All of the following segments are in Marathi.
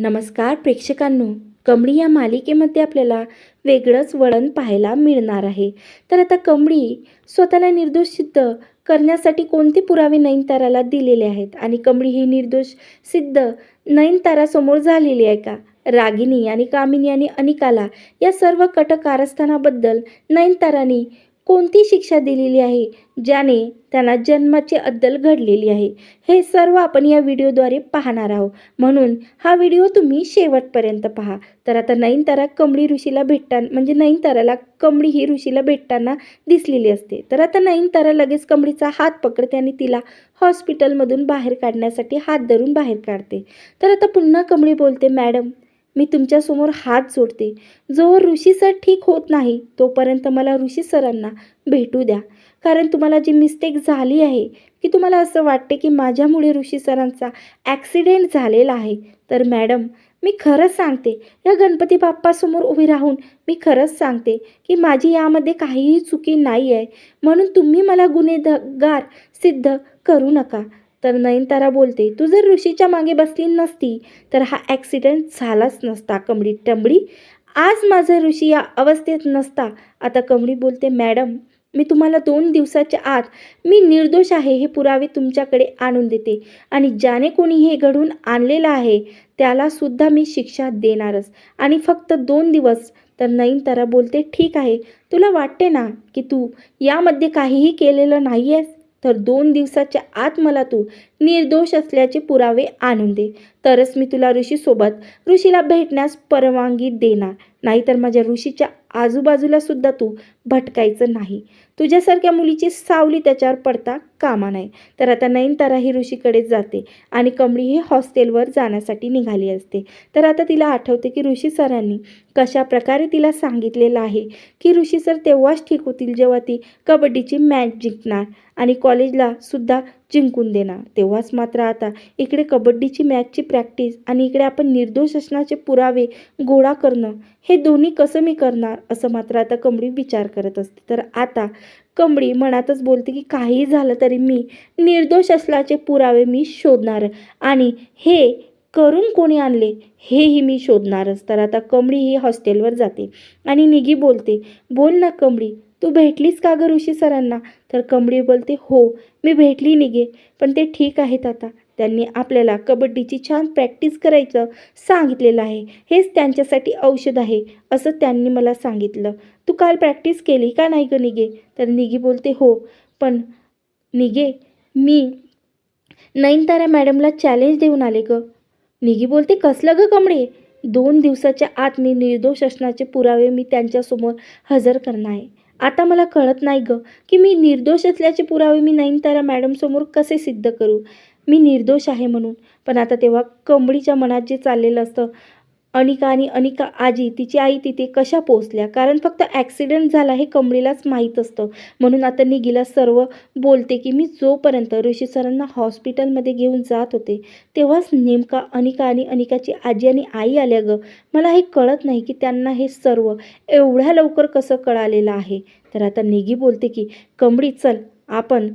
नमस्कार प्रेक्षकांनो कमळी या मालिकेमध्ये आपल्याला वेगळंच वळण पाहायला मिळणार आहे. तर आता कमळी स्वतःला निर्दोष सिद्ध करण्यासाठी कोणते पुरावे नयनताराला दिलेले आहेत? आणि कमळी ही निर्दोष सिद्ध नयनतारासमोर झालेली आहे का? रागिनी आणि कामिनी आणि अनिकाला या सर्व कट कारस्थानाबद्दल नयनतारानी कोणती शिक्षा दिलेली आहे ज्याने त्यांना जन्माची अद्दल घडलेली आहे हे सर्व आपण या व्हिडिओद्वारे पाहणार आहोत. म्हणून हा व्हिडिओ तुम्ही शेवटपर्यंत पहा. तर आता नयनतारा कमळी ऋषीला भेटताना म्हणजे नयनताराला कमळी ही ऋषीला भेटताना दिसलेली असते. तर आता नयनतारा लगेच कमळीचा हात पकडते आणि तिला हॉस्पिटलमधून बाहेर काढण्यासाठी हात धरून बाहेर काढते. तर आता पुन्हा कमळी बोलते मॅडम मी तुमच्यासमोर हात जोडते. जोवर ऋषी सर ठीक होत नाही तोपर्यंत मला ऋषी सरांना भेटू द्या. कारण तुम्हाला जी मिस्टेक झाली आहे की तुम्हाला असं वाटते की माझ्यामुळे ऋषी सरांचा ॲक्सिडेंट झालेला आहे. तर मॅडम मी खरंच सांगते या गणपती बाप्पासमोर उभी राहून मी खरंच सांगते की माझी यामध्ये काहीही चुकी नाही आहे म्हणून तुम्ही मला गुन्हेगार सिद्ध करू नका. तर नयनतारा बोलते तू जर ऋषीच्या मागे बसली नसती तर हा ॲक्सिडेंट झालाच नसता कमडी टंबडी आज माझा ऋषी या अवस्थेत नसता. आता कमडी बोलते मॅडम मी तुम्हाला दोन दिवसाच्या आत मी निर्दोष आहे हे पुरावे तुमच्याकडे आणून देते. आणि ज्याने कोणी हे घडून आणलेलं आहे त्याला सुद्धा मी शिक्षा देणारच. आणि फक्त दोन दिवस. तर नयनतारा बोलते ठीक आहे. तुला वाटते ना की तू यामध्ये काहीही केलेलं नाही आहेस तर दोन दिवसाच्या आत मला तू निर्दोष असल्याचे पुरावे आणून दे. तरच मी तुला ऋषीसोबत ऋषीला भेटण्यास परवानगी देणार. नाहीतर माझ्या ऋषीच्या आजूबाजूला सुद्धा तू भटकायचं नाही. तुझ्यासारख्या मुलीची सावली त्याच्यावर पडता कामा नाही. तर आता नयनतारा ही ऋषीकडे जाते आणि कमळी ही हॉस्टेलवर जाण्यासाठी निघाली असते. तर आता तिला आठवते की ऋषी सरांनी कशा प्रकारे तिला सांगितलेलं आहे की ऋषी सर तेव्हाच ठीक होतील जेव्हा ती कबड्डीची मॅच जिंकणार आणि कॉलेजला सुद्धा जिंकून देणार. तेव्हाच मात्र आता इकडे कबड्डीची मॅचची प्रॅक्टिस आणि इकडे आपण निर्दोष असण्याचे पुरावे गोळा करणं हे दोन्ही कसं मी करणार? असं मात्र आता कमळी विचार करत असते. तर आता कमळी मनातच बोलते की काही झालं तरी मी निर्दोष असल्याचे पुरावे मी शोधणार आणि हे करून कोणी आणले हेही मी शोधणारच. तर आता कमळी ही हॉस्टेलवर जाते आणि निगी बोलते बोल ना कमळी तू भेटलीस का गं ऋषी सरांना? तर कमळी बोलते हो मी भेटली निघे पण ते ठीक आहेत आता. त्यांनी आपल्याला कबड्डीची छान प्रॅक्टिस करायचं सांगितलेलं आहे. हेच त्यांच्यासाठी औषध आहे असं त्यांनी मला सांगितलं. तू काल प्रॅक्टिस केली का नाही गं निघे तर निगी बोलते हो. पण निगे मी नयनतारा मॅडमला चॅलेंज देऊन आले गं. निगी बोलते कसलं गं कमळे? दोन दिवसाच्या आत मी निर्दोष असण्याचे पुरावे मी त्यांच्यासमोर हजर करणार आहे. आता मला कळत नाही गं की मी निर्दोष असल्याचे पुरावे मी नयनतारा मॅडमसमोर कसे सिद्ध करू? मी निर्दोष आहे म्हणून. पण आता तेव्हा कंबडीच्या मनात जे चाललेलं असतं अनिका आणि अनिका आजी तिची आई तिथे कशा पोचल्या कारण फक्त ॲक्सिडेंट झाला हे कमळीलाच माहीत असतं. म्हणून आता निगीला सर्व बोलते की मी जोपर्यंत ऋषी सरांना हॉस्पिटलमध्ये घेऊन जात होते तेव्हाच नेमका अनिका आणि अनिकाची आजी आणि आई आल्या गं. मला हे कळत नाही की त्यांना हे सर्व एवढ्या लवकर कसं कळालेलं आहे. तर आता निगी बोलते की कमळी चल आपण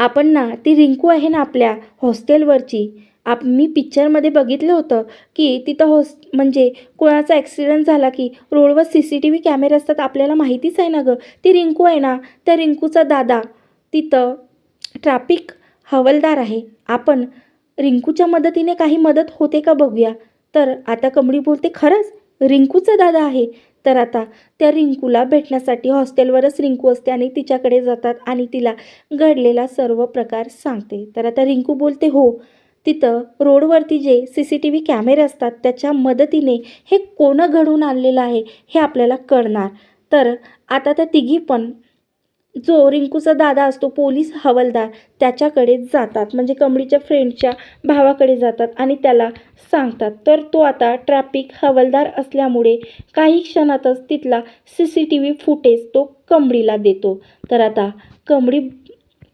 आपण ना ती रिंकू आहे ना आपल्या हॉस्टेलवरची. आप मी पिक्चरमध्ये बघितलं होतं की तिथं हॉस म्हणजे कोणाचा ॲक्सिडेंट झाला की रोडवर सी सी टी व्ही कॅमेरे असतात आपल्याला माहितीच आहे ना गं. ती रिंकू आहे ना त्या रिंकूचा दादा तिथं ट्रॅफिक हवलदार आहे. आपण रिंकूच्या मदतीने काही मदत होते का बघूया. तर आता कमळी बोलते खरंच रिंकूचा दादा आहे. तर आता त्या रिंकूला भेटण्यासाठी हॉस्टेलवरच रिंकू असते आणि तिच्याकडे जातात आणि तिला घडलेला सर्व प्रकार सांगते. तर आता रिंकू बोलते हो तिथं रोडवरती जे सी सी टी व्ही कॅमेरे असतात त्याच्या मदतीने हे कोणं घडून आणलेलं आहे हे आपल्याला कळणार. तर आता त्या तिघी पण जो रिंकूचा दादा असतो पोलीस हवालदार त्याच्याकडे जातात. म्हणजे कमळीच्या फ्रेंडच्या भावाकडे जातात आणि त्याला सांगतात. तर तो आता ट्रॅफिक हवालदार असल्यामुळे काही क्षणातच तिथला C C T V footage तो कमळीला देतो. तर आता कमळी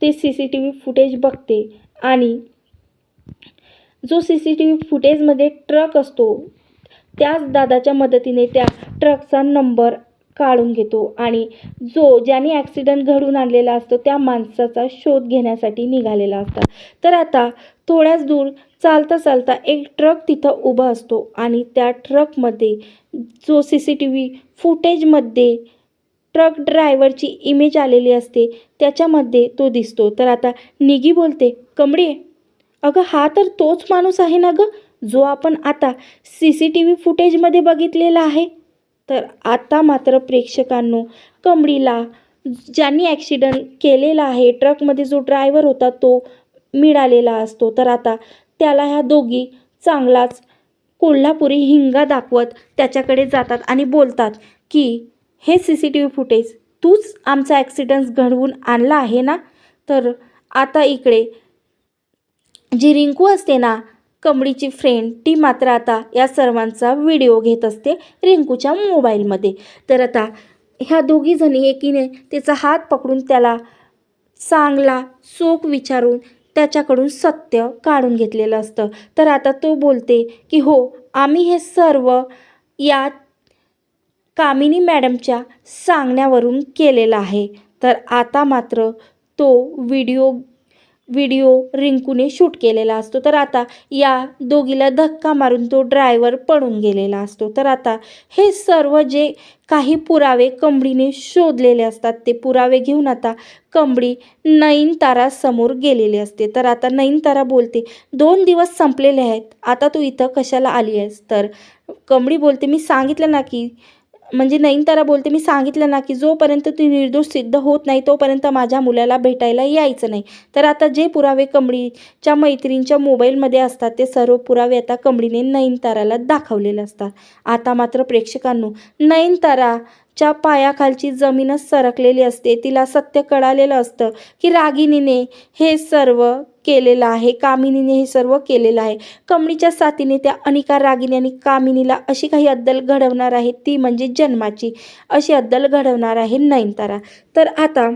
ते C C T V footage बघते आणि जो सी सी टी व्ही फुटेजमध्ये ट्रक असतो त्याच दादाच्या मदतीने त्या ट्रकचा नंबर काढून घेतो. आणि जो ज्याने ॲक्सिडेंट घडून आणलेला असतो त्या माणसाचा शोध घेण्यासाठी निघालेला असतात. तर आता थोड्याच दूर चालता चालता एक ट्रक तिथं उभा असतो. आणि त्या ट्रकमध्ये जो सी सी टी व्ही फुटेजमध्ये ट्रक ड्रायव्हरची इमेज आलेली असते त्याच्यामध्ये तो दिसतो. तर आता निगी बोलते कमळे अगं हा तर तोच माणूस आहे ना गं जो आपण आता सी सी टी व्ही फुटेजमध्ये बघितलेला आहे? तर आता मात्र प्रेक्षकांनो कमळीला ज्यांनी ॲक्सिडंट केलेला आहे ट्रकमध्ये जो ड्रायव्हर होता तो मिळालेला असतो. तर आता त्याला ह्या दोघी चांगलाच कोल्हापुरी हिंगा दाखवत त्याच्याकडे जातात आणि बोलतात की हे C C T V footage तूच आमचा ॲक्सिडंट घडवून आणला आहे ना? तर आता इकडे जी रिंकू असते ना कमळीची फ्रेंड ती मात्र आता या सर्वांचा व्हिडिओ घेत असते रिंकूच्या मोबाईलमध्ये तर आता ह्या दोघीजणी एकीने त्याचा हात पकडून त्याला चांगला चोख विचारून त्याच्याकडून सत्य काढून घेतलेलं असतं. तर आता तो बोलते की हो आम्ही हे सर्व या कामिनी मॅडमच्या सांगण्यावरून केलेलं आहे. तर आता मात्र तो व्हिडिओ व्हिडिओ रिंकूने शूट केलेला असतो. तर आता या दोघीला धक्का मारून तो ड्रायव्हर पडून गेलेला असतो. तर आता हे सर्व जे काही पुरावे कंबडीने शोधलेले असतात ते पुरावे घेऊन आता कंबडी नयनतारा समोर गेलेली असते. तर आता नयनतारा बोलते दोन दिवस संपलेले आहेत आता तू इथं कशाला आली आहेस? तर कंबडी बोलते मी सांगितलं ना की म्हणजे नयनतारा बोलते मी सांगितलं ना की जोपर्यंत ती निर्दोष सिद्ध होत नाही तोपर्यंत माझ्या मुलाला भेटायला यायचं नाही. तर आता जे पुरावे कमळीच्या मैत्रिणींच्या मोबाईलमध्ये असतात ते सर्व पुरावे आता कमळीने नयनताराला दाखवलेले असतात. आता मात्र प्रेक्षकांनो च्या पायाखालची जमीनच सरकलेली असते. तिला सत्य कळालेलं असतं की रागिनीने हे सर्व केलेलं आहे कामिनीने हे सर्व केलेलं आहे. कमळीच्या साथीने त्या अनिका रागिनी आणि कामिनीला अशी काही अद्दल घडवणार आहे ती म्हणजे जन्माची. अशी अद्दल घडवणार आहे नयनतारा. तर आता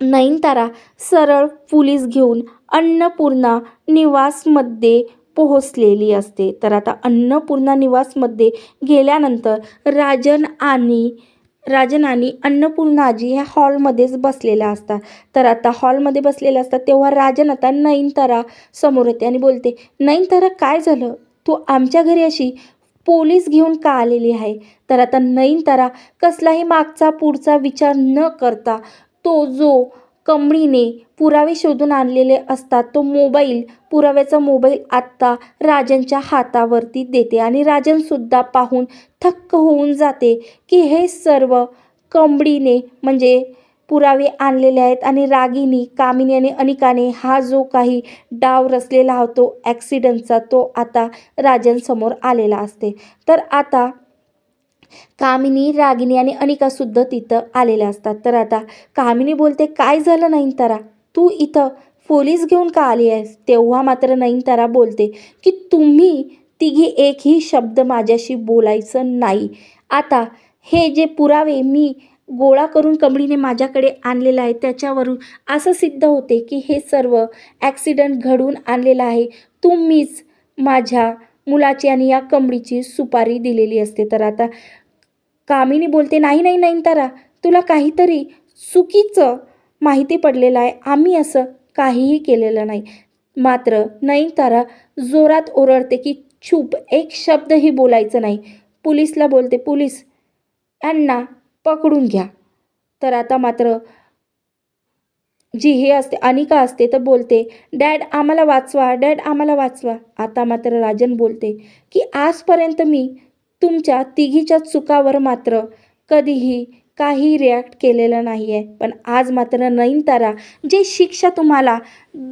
नयनतारा सरळ पोलीस घेऊन अन्नपूर्णा निवासमध्ये पोहोचलेली असते. तर आता अन्नपूर्णा निवासमध्ये गेल्यानंतर राजन आणि राजन आणि अन्नपूर्णाजी ह्या हॉलमध्येच बसलेल्या असतात. तर आता हॉलमध्ये बसलेल्या असतात तेव्हा राजन आता नयनतारा समोर येते आणि बोलते नयनतारा काय झालं? तू आमच्या घरी अशी पोलीस घेऊन का आलेली आहे? तर आता नयनतारा कसलाही मागचा पुढचा विचार न करता तो जो कमळीने पुरावे शोधून आणलेले असतात. तो मोबाईल पुराव्याचा मोबाईल आत्ता राजनच्या हातावरती देते आणि राजनसुद्धा पाहून थक्क होऊन जाते की हे सर्व कंबडीने म्हणजे पुरावे आणलेले आहेत आणि रागिनी कामिनी आणि अनिकाने हा जो काही डाव रचलेला होतो ॲक्सिडंटचा तो आता राजनसमोर आलेला असते. तर आता कामिनी रागिनी आणि अनिकासुद्धा तिथं आलेल्या असतात. तर आता कामिनी बोलते काय झालं नयनतारा? तू इथं पोलीस घेऊन का आली आहेस? तेव्हा मात्र नयनतारा बोलते की तुम्ही तिघी एकही शब्द माझ्याशी बोलायचं नाही. आता हे जे पुरावे मी गोळा करून कमळीने माझ्याकडे आणलेलं आहे त्याच्यावरून असं सिद्ध होते की हे सर्व ॲक्सिडंट घडून आणलेलं आहे. तुम्हीच माझ्या मुलाची आणि या कमळीची सुपारी दिलेली असते. तर आता कामिनी बोलते नाही नाही नयनतारा तुला काहीतरी चुकीचं माहिती पडलेलं आहे. आम्ही असं काहीही केलेलं नाही. मात्र नयनतारा जोरात ओरडते की चूप एक शब्दही बोलायचं नाही. पुलिसला बोलते पुलिस यांना पकडून घ्या. तर आता मात्र जी हे असते अनिका असते तर बोलते डॅड आम्हाला वाचवा डॅड आम्हाला वाचवा. आता मात्र राजन बोलते की आजपर्यंत मी तुमच्या तिघीच्या चुकावर मात्र कधीही काही रिॲक्ट केलेलं नाही आहे पण आज मात्र नयनतारा जे शिक्षा तुम्हाला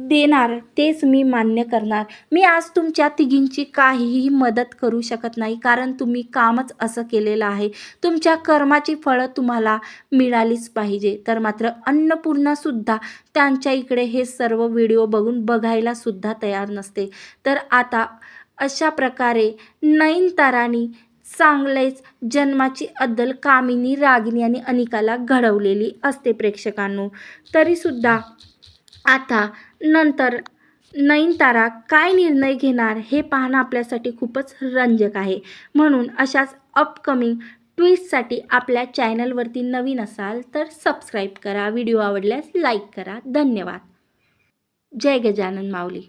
देणार तेच मी मान्य करणार. मी आज तुमच्या तिघींची काहीही मदत करू शकत नाही कारण तुम्ही कामच असं केलेलं आहे. तुमच्या कर्माची फळं तुम्हाला मिळालीच पाहिजे. तर मात्र अन्नपूर्णासुद्धा त्यांच्या इकडे हे सर्व व्हिडिओ बघून बघायलासुद्धा तयार नसते. तर आता अशा प्रकारे नयनतारानी चांगलेच जन्माची अद्दल कामिनी रागिनी आणि अनिकाला घडवलेली असते प्रेक्षकांनो. तरीसुद्धा आता नंतर नयनतारा काय निर्णय घेणार हे पाहणं आपल्यासाठी खूपच रंजक आहे. म्हणून अशाच अपकमिंग ट्विस्टसाठी आपल्या चॅनलवरती नवीन असाल तर सबस्क्राईब करा व्हिडिओ आवडल्यास लाईक करा. धन्यवाद. जय गजानन माऊली.